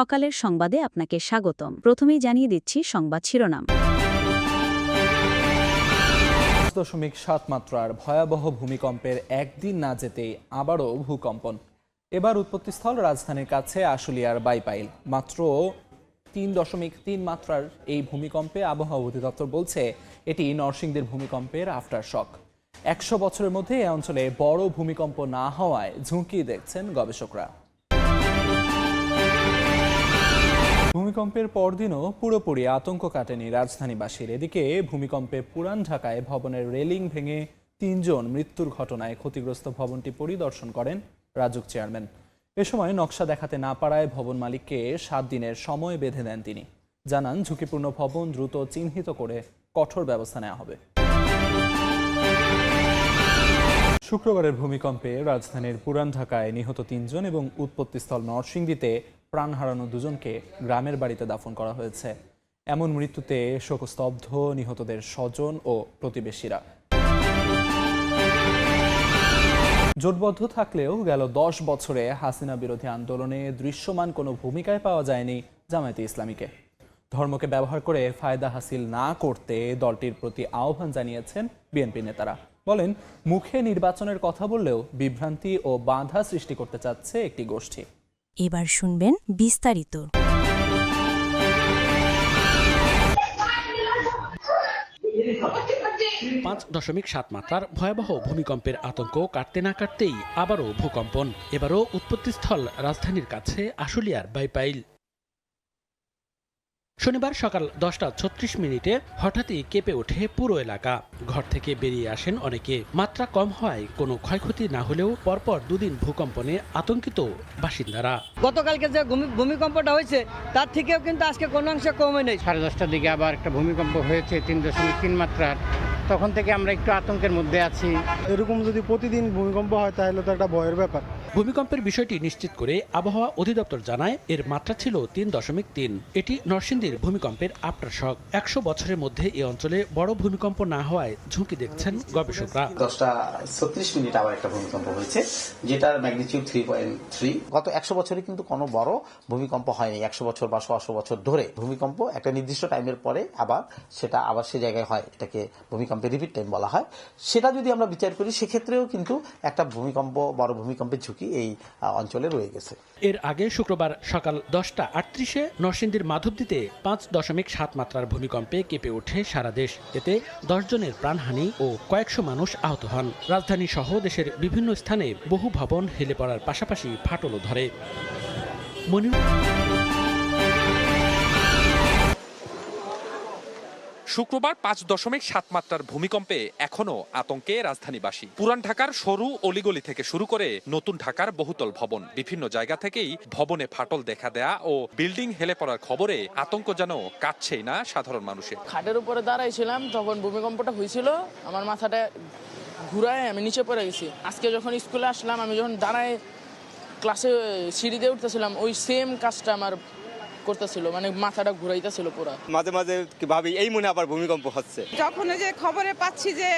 সকালের সংবাদে আপনাকে স্বাগতম। প্রথমেই জানিয়ে দিচ্ছি সংবাদ শিরোনাম। দশমিক সাত মাত্রার ভয়াবহ ভূমিকম্পের একদিন না যেতেই আবারও ভূকম্পন। এবার উৎপত্তিস্থল রাজধানীর কাছে আশুলিয়ার বাইপাইল। মাত্র তিন দশমিক তিন মাত্রার এই ভূমিকম্পে আবহাওয়া অধিদপ্তর বলছে, এটি নরসিংদীর ভূমিকম্পের আফটার শক একশো বছরের মধ্যে এ অঞ্চলে বড় ভূমিকম্প না হওয়ায় ঝুঁকি দেখছেন গবেষকরা। ভূমিকম্পের পরদিনও পুরোপুরি আতঙ্ক কাটেনি রাজধানীবাসীর। এদিকে ভূমিকম্পে পুরান ঢাকায় ভবনের রেলিং ভেঙে তিনজন মৃত্যুর ঘটনায় ক্ষতিগ্রস্ত ভবনটি পরিদর্শন করেন রাজুক চেয়ারম্যান। এ সময় নকশা দেখাতে না পারায় ভবন মালিককে সাত দিনের সময় বেঁধে দেন তিনি। জানান, ঝুঁকিপূর্ণ ভবন দ্রুত চিহ্নিত করে কঠোর ব্যবস্থা নেওয়া হবে। শুক্রবারের ভূমিকম্পে রাজধানীর পুরান ঢাকায় নিহত তিনজন এবং উৎপত্তিস্থল নরসিংদীতে প্রাণ হারানো দুজনকে গ্রামের বাড়িতে দাফন করা হয়েছে। এমন মৃত্যুতে শোকস্তব্ধ নিহতদের স্বজন ও প্রতিবেশীরা। জোটবদ্ধ থাকলেও গেল দশ বছরে হাসিনা বিরোধী আন্দোলনে দৃশ্যমান কোনো ভূমিকায় পাওয়া যায়নি জামায়াতে ইসলামীকে। ধর্মকে ব্যবহার করে ফায়দা হাসিল না করতে দলটির প্রতি আহ্বান জানিয়েছেন বিএনপি নেতারা। বলেন, মুখে নির্বাচনের কথা বললেও বিভ্রান্তি ও বাধা সৃষ্টি করতে চাচ্ছে একটি গোষ্ঠী। এবার শুনবেন বিস্তারিত। পাঁচ দশমিক সাত মাত্রার ভয়াবহ ভূমিকম্পের আতঙ্ক কাটতে না কাটতেই আবারও ভূকম্পন, এবারও উৎপত্তিস্থল রাজধানীর কাছে আশুলিয়ার বাইপাইল। শনিবার সকাল দশটা ছত্রিশ মিনিটে হঠাৎই কেঁপে ওঠে পুরো এলাকা। ঘর থেকে বেরিয়ে আসেন অনেকে। মাত্রা কম হওয়ায় কোনো ক্ষয়ক্ষতি না হলেও পরপর দুদিন ভূকম্পনে আতঙ্কিত বাসিন্দারা। গতকালকে যে ভূমিকম্পটা হয়েছে তার থেকেও কিন্তু আজকে কোনো অংশে কমে নেই। সাড়ে দশটার দিকে আবার একটা ভূমিকম্প হয়েছে তিন দশমিক তিন মাত্রার। তখন থেকে আমরা একটু আতঙ্কের মধ্যে আছি। এরকম যদি প্রতিদিন ভূমিকম্প হয় তাহলে তো একটা ভয়ের ব্যাপার। ভূমিকম্পের বিষয়টি নিশ্চিত করে আবহাওয়া অধিদপ্তর জানায়, এর মাত্রা ছিল তিন দশমিক তিন। এটি নরসিংদীর ভূমিকম্পের আফটার শক একশো বছরের মধ্যে এই অঞ্চলে বড় ভূমিকম্প না হওয়ায় ঝুঁকি দেখছেন গবেষকরা। দশটা ছত্রিশ মিনিট আবার একটা ভূমিকম্প হয়েছে, যেটার ম্যাগনিটিউড থ্রি পয়েন্ট থ্রি গত একশো বছরে কিন্তু কোনো বড় ভূমিকম্প হয়নি। একশো বছর বা সোয়াশো বছর ধরে ভূমিকম্প একটা নির্দিষ্ট টাইমের পরে আবার সেটা আবার সে জায়গায় হয়, এটাকে ভূমিকম্পের রিপিট টাইম বলা হয়। সেটা যদি আমরা বিচার করি, সেক্ষেত্রেও কিন্তু একটা ভূমিকম্প, বড় ভূমিকম্পের ঝুঁকি এই অঞ্চলে রয়ে গেছে। এর আগে শুক্রবার সকাল দশটা আটত্রিশে নরসিংদীর মাধবদীতে পাঁচ দশমিক সাত মাত্রার ভূমিকম্পে কেঁপে ওঠে সারা দেশ। এতে দশ জনের প্রাণহানি ও কয়েকশো মানুষ আহত হন। রাজধানী সহ দেশের বিভিন্ন স্থানে বহু ভবন হেলে পড়ার পাশাপাশি ফাটলও ধরে। মনির শুক্রবার পাঁচ দশমিক সাত মাত্রার ভূমিকম্পে এখনও আতঙ্কে রাজধানীবাসী। পুরান ঢাকার সরু অলিগলি থেকে শুরু করে নতুন ঢাকার বহুতল ভবন। বিভিন্ন জায়গা থেকেই ভবনে ফাটল দেখা দেয়া ও বিল্ডিং হেলে পড়ার খবরে আতঙ্ক যেন কাটছেই না সাধারণ মানুষের। খাটের উপরে দাঁড়াইছিলাম, তখন ভূমিকম্পটা হয়েছিল। আমার মাথাটা ঘুরায় আমি নিচে পড়ে গেছি। আজকে যখন স্কুলে আসলাম, আমি যখন দাঁড়ায় ক্লাসে সিঁড়ি দিয়ে উঠতেছিলাম, ওই সেম কাজটা আমার করতেছিল মানে মাথাটা ঘুরাইতেছিল পুরা। মাঝে মাঝে কি ভাবি এই মনে আবার ভূমিকম্প হচ্ছে। যখন যে খবরে পাচ্ছি যে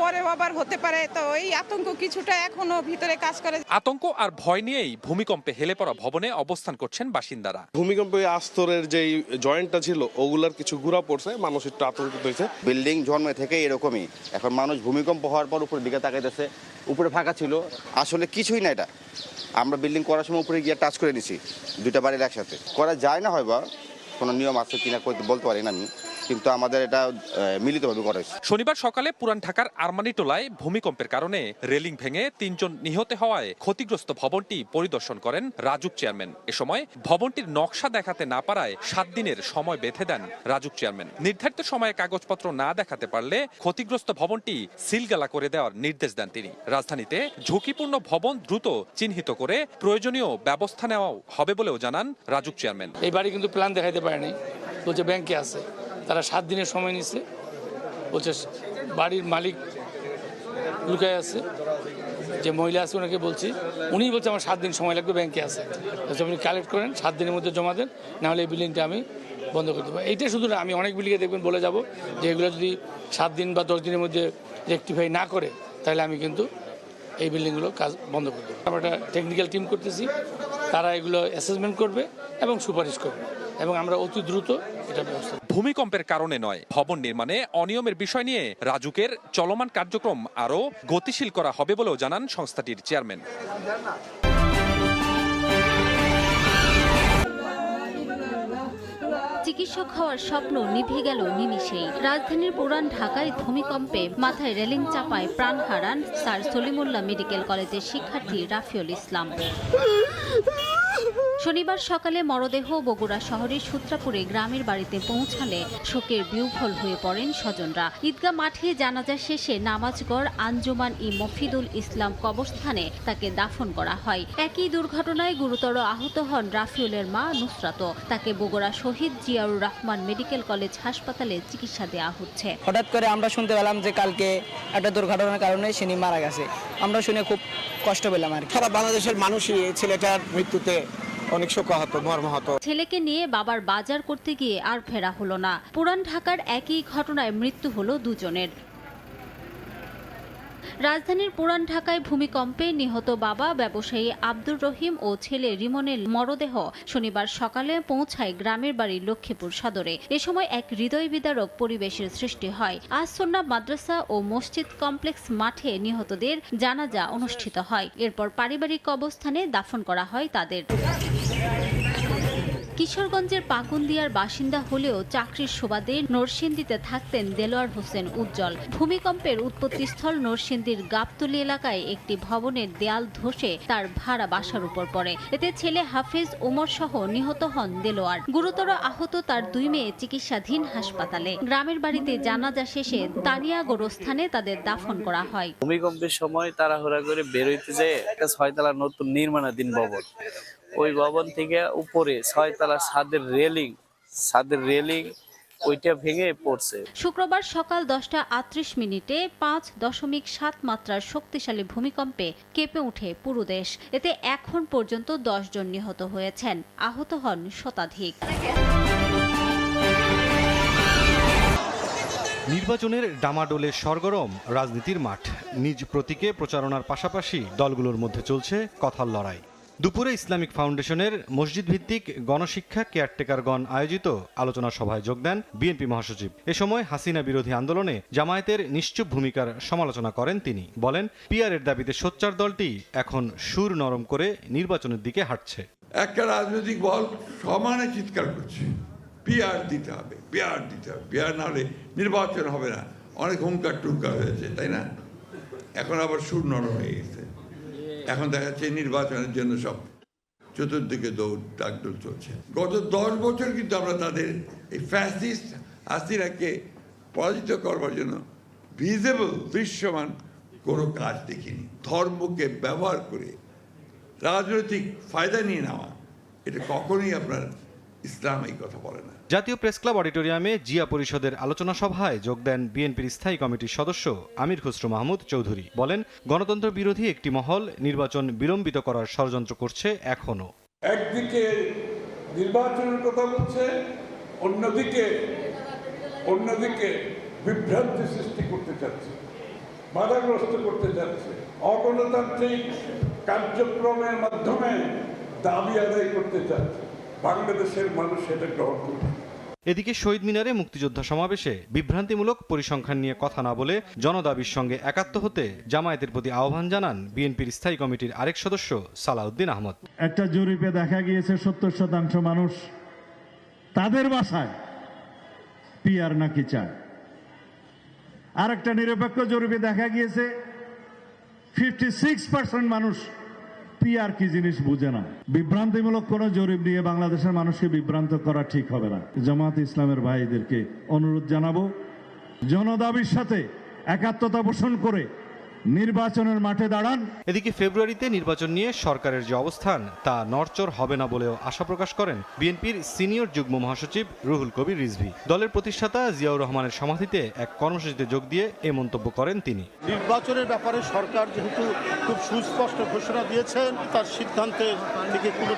পরেও আবার হতে পারে তো এই আতঙ্ক কিছুটা এখনও ভিতরে কাজ করে। আতঙ্ক আর ভয় নিয়েই ভূমিকম্পে হেলে পড়া ভবনে অবস্থান করছেন বাসিন্দারা। ভূমিকম্পে আস্তরের যেই জয়েন্টটা ছিল ওগুলার কিছু গুড়া পড়ছে মানুষ একটু আতঙ্কিত হয়েছে। বিল্ডিং জন্মে থেকে এরকমই। এখন মানুষ ভূমিকম্প হওয়ার পর উপরের দিকে তাকাইতেছে উপরে ফাঁকা ছিল। আসলে কিছুই না এটা। আমরা বিল্ডিং করার সময় উপরে গিয়ে টাচ করে নিছি দুইটা বাড়ির একসাথে। করা যায় না হয় বা কোনো নিয়ম আছে কিনা বলতে পারি না আমি। কিন্তু আমাদের এটা মিলিতভাবে করা হয়েছে। শনিবার সকালে পুরান ঢাকার আরমানিটোলায় ভূমিকম্পের কারণে রেলিং ভেঙে তিনজন নিহত হওয়ায় ক্ষতিগ্রস্ত ভবনটি পরিদর্শন করেন রাজুক চেয়ারম্যান। এ সময় ভবনটির নকশা দেখাতে না পারায় সাত দিনের সময় বেঁধে দেন রাজুক চেয়ারম্যান। নির্ধারিত সময়ে কাগজপত্র না দেখাতে পারলে ক্ষতিগ্রস্ত ভবনটি সিলগালা করে দেওয়ার নির্দেশ দেন তিনি। রাজধানীতে ঝুঁকিপূর্ণ ভবন দ্রুত চিহ্নিত করে প্রয়োজনীয় ব্যবস্থা নেওয়া হবে বলেও জানান রাজুক চেয়ারম্যান। এই বাড়ি কিন্তু প্ল্যান দেখাইতে পারেনি। বলছে ব্যাংকে আছে। তারা সাত দিনের সময় নিছে। বলছে, বাড়ির মালিক লুকায় আছে, যে মহিলা আছে ওনাকে বলছি উনি বলছে, আমার সাত দিন সময় লাগবে, ব্যাংকে আছে। আপনি কালেক্ট করেন, সাত দিনের মধ্যে জমা দেন নাহলে এই বিল্ডিংটা আমি বন্ধ করে দেবো। এইটা শুধু না, আমি অনেক বিল্ডিংয়ে দেখবেন বলে যাব, যে এগুলো যদি সাত দিন বা দশ দিনের মধ্যে রেকটিফাই না করে, তাহলে আমি কিন্তু এই বিল্ডিংগুলো কাজ বন্ধ করে দেবো। আমরা একটা টেকনিক্যাল টিম করতেছি, তারা এগুলো অ্যাসেসমেন্ট করবে এবং সুপারিশ করবে, এবং আমরা অতি দ্রুত এটা ব্যবস্থা ভূমিকম্পের কারণে নয়। ভবন নির্মাণে অনিয়মের বিষয় নিয়ে রাজুকের চলমান কার্যক্রম আরও গতিশীল করা হবে বলেও জানান সংস্থাটির চেয়ারম্যান। চিকিৎসক হওয়ার স্বপ্ন নিভে গেল নিমিষেই। রাজধানীর পুরান ঢাকায় ভূমিকম্পে মাথায় রেলিং চাপায় প্রাণ হারান স্যার সলিমুল্লাহ মেডিকেল কলেজের শিক্ষার্থী রাফিউল ইসলাম। শনিবার সকালে মরদেহ বগুড়া শহরের সূত্রাপুরে গ্রামের বাড়িতে পৌঁছালে শোকের বিহ্বল হয়ে পড়েন স্বজনরা। ঈদগাহ মাঠে জানাজা শেষে নামাজগড় আঞ্জুমান ই মফিদুল ইসলাম কবরস্থানে তাকে দাফন করা হয়। একই দুর্ঘটনায় গুরুতর আহত হন রাফিউলের মা নুসরাত। তাকে বগুড়া শহীদ জিয়াউর রহমান মেডিকেল কলেজ হাসপাতালে চিকিৎসা দেওয়া হচ্ছে। হঠাৎ করে আমরা শুনতে পেলাম যে কালকে একটা দুর্ঘটনার কারণে সিনি মারা গেছে। আমরা শুনে খুব কষ্ট পেলাম আর কি। সারা বাংলাদেশের মানুষই ছেলেটার মৃত্যুতে অনেক শোকাহত মর্মাহত। ছেলেকে নিয়ে বাবার বাজার করতে গিয়ে আর ফেরা হলো না। পুরান ঢাকার একই ঘটনায় মৃত্যু হলো দুজনের। রাজধানীর পুরান ঢাকায় ভূমিকম্পে নিহত বাবা, ব্যবসায়ী আব্দুর রহিম ও ছেলে রিমনের মরদেহ শনিবার সকালে পৌঁছায় গ্রামের বাড়ি লক্ষ্মীপুর সদরে। এ সময় এক হৃদয় বিদারক পরিবেশের সৃষ্টি হয়। আসন্না মাদ্রাসা ও মসজিদ কমপ্লেক্স মাঠে নিহতদের জানাজা অনুষ্ঠিত হয়। এরপর পারিবারিক অবস্থানে দাফন করা হয় তাদের। কিশোরগঞ্জের পাকুন্দিয়ার বাসিন্দা হলেও চাকরির সুবাদে নরসিংদীতে থাকতেন দেলোয়ার হোসেন উজ্জ্বল। ভূমিকম্পের উৎপত্তিস্থল নরসিংদীর গাবতলী এলাকায় একটি ভবনের দেয়াল ধসে তার ভাড়া বাসার উপর পড়ে। এতে ছেলে হাফিজ ওমর সহ নিহত হন দেলোয়ার। গুরুতর আহত তার দুই মেয়ে চিকিৎসাধীন হাসপাতালে। গ্রামের বাড়িতে জানাজা শেষে তানিয়া গোরস্থানে তাদের দাফন করা হয়। ভূমিকম্পের সময় তাড়াহুড়া করে বেরোইতে যেয়ে একটা ছয়তলা নতুন নির্মাণাধীন ভবন। ওই ভবন থেকে উপরে ছয়তলা ছাদের রেলিং ছাদের রেলিং ওইটা ভেঙে পড়ছে। শুক্রবার সকাল দশটা আটত্রিশ মিনিটে পাঁচ দশমিক সাত মাত্রার শক্তিশালী ভূমিকম্পে কেঁপে ওঠে পুরো দেশ। এতে এখন পর্যন্ত দশ জন নিহত হয়েছেন। আহত হন শতাধিক। নির্বাচনের ডামাডোলে সরগরম রাজনীতির মাঠ। নিজ প্রতীকে প্রচারণার পাশাপাশি দলগুলোর মধ্যে চলছে কথার লড়াই। দুপুরে ইসলামিক ফাউন্ডেশনের মসজিদ ভিত্তিক গণশিক্ষা কেয়ারটেকারগণ আয়োজিত আলোচনা সভায় যোগ দেন বিএনপি মহাসচিব। এ সময় হাসিনা বিরোধী আন্দোলনে জামায়াতের নিশ্চুপ ভূমিকার সমালোচনা করেন তিনি। বলেন পিয়ারের দাবিতে সোচ্চার দলটি এখন সুর নরম করে নির্বাচনের দিকে হাঁটছে। একটা রাজনৈতিক দল সমানে চিৎকার করছে। পিআর দিতে হবে, পিআর দিতে হবে। পিআর না হলে নির্বাচন হবে না। অনেক হুঙ্কার টুঙ্কার হয়েছে, তাই না? এখন আবার সুর নরম হয়ে গেছে। এখন দেখা যাচ্ছে নির্বাচনের জন্য সব চতুর্দিকে দৌড় ডাকডোল চলছে। গত দশ বছর কিন্তু আমরা তাদের এই ফ্যাসিস্ট হাসিনাকে পরাজিত করবার জন্য ভিজেবল দৃশ্যমান কোনো কাজ দেখিনি। ধর্মকে ব্যবহার করে রাজনৈতিক ফায়দা নিয়ে নেওয়া, এটা কখনোই আপনার ইসলাম এই কথা বলে না। জাতীয় প্রেস ক্লাব অডিটোরিয়ামে জিয়া পরিষদের আলোচনা সভায় যোগ দেন বিএনপির স্থায়ী কমিটির সদস্য আমির খুসরু মাহমুদ চৌধুরী। বলেন গণতন্ত্র বিরোধী একটি মহল নির্বাচন বিলম্বিত করার ষড়যন্ত্র করছে এখনও। একদিকে নির্বাচনের কথা বলছে অন্যদিকে অন্যদিকে বিভ্রান্তি সৃষ্টি করতে চাচ্ছে বাধাগ্রস্ত করতে চাচ্ছে অগণতান্ত্রিক কার্যক্রমের মাধ্যমে দাবি আদায় করতে চাচ্ছে বাংলাদেশের মানুষ সেটা গ্রহণ করবে। এদিকে শহীদ মিনারে মুক্তিযোদ্ধা সমাবেশে বিভ্রান্তিমূলক পরিসংখ্যান নিয়ে কথা না বলে জনদাবির সঙ্গে একাত্ম হতে জামায়াতের প্রতি আহ্বান জানান বিএনপির স্থায়ী কমিটির আরেক সদস্য সালাউদ্দিন আহমদ। একটা জরিপে দেখা গিয়েছে সত্তর শতাংশ মানুষ তাদের বাসায় পিয়ার নাকি চায়। আর একটা নিরপেক্ষ জরিপে দেখা গিয়েছে ফিফটি সিক্স পার্সেন্ট মানুষ পিয়ার কি জিনিস বুঝে না। বিভ্রান্তিমূলক কোন জরিপ নিয়ে বাংলাদেশের মানুষকে বিভ্রান্ত করা ঠিক হবে না। জামাত ইসলামের ভাইদেরকে অনুরোধ জানাব, জনদাবির সাথে একাত্মতা পোষণ করে নির্বাচনের মাঠে দাঁড়ান। এদিকে ফেব্রুয়ারিতে নির্বাচন নিয়ে সরকারের যে অবস্থান তা নড়চড় হবে না বলেও আশা প্রকাশ করেন বিএনপির সিনিয়র যুগ্ম মহাসচিব রুহুল কবির রিজভি। দলের প্রতিষ্ঠাতা জিয়াউর রহমানের সমাধিতে এক কর্মসূচিতে যোগ দিয়ে এ মন্তব্য করেন তিনি। নির্বাচনের ব্যাপারে সরকার যেহেতু খুব সুস্পষ্ট ঘোষণা দিয়েছেন তার সিদ্ধান্তে থেকে কোনো